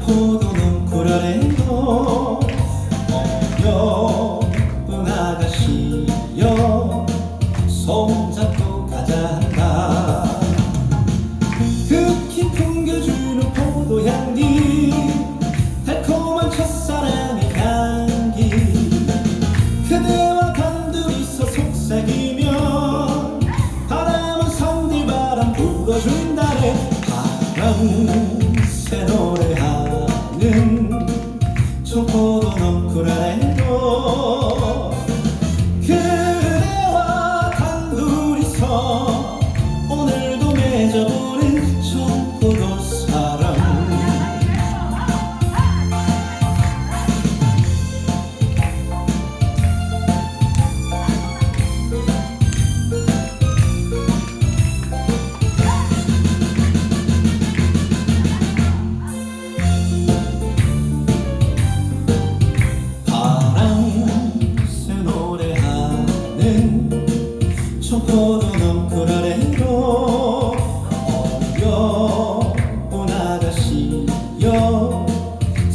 고도는 구라래요 어여쁜 아가씨여 손잡고 가자 한다. 특히 풍겨주는 포도향기 달콤한 첫사랑의 향기. 그대와 단둘이서 속삭이면 바람은 선디바람 불어준다네 바람 새 노래. 단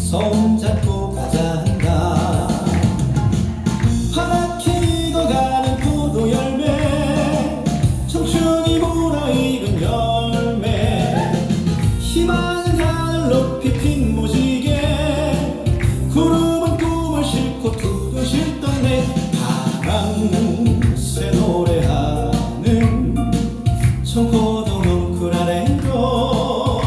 손잡고 가자 한다. 파랗게 익어가는 포도 열매 청춘이 보라 익은 열매. 희망은 하늘 높이 핀 모지게 구름은 꿈을 싣고 두둥 싣던 내 바람 새 노래하는 청포도 뭉클한 애도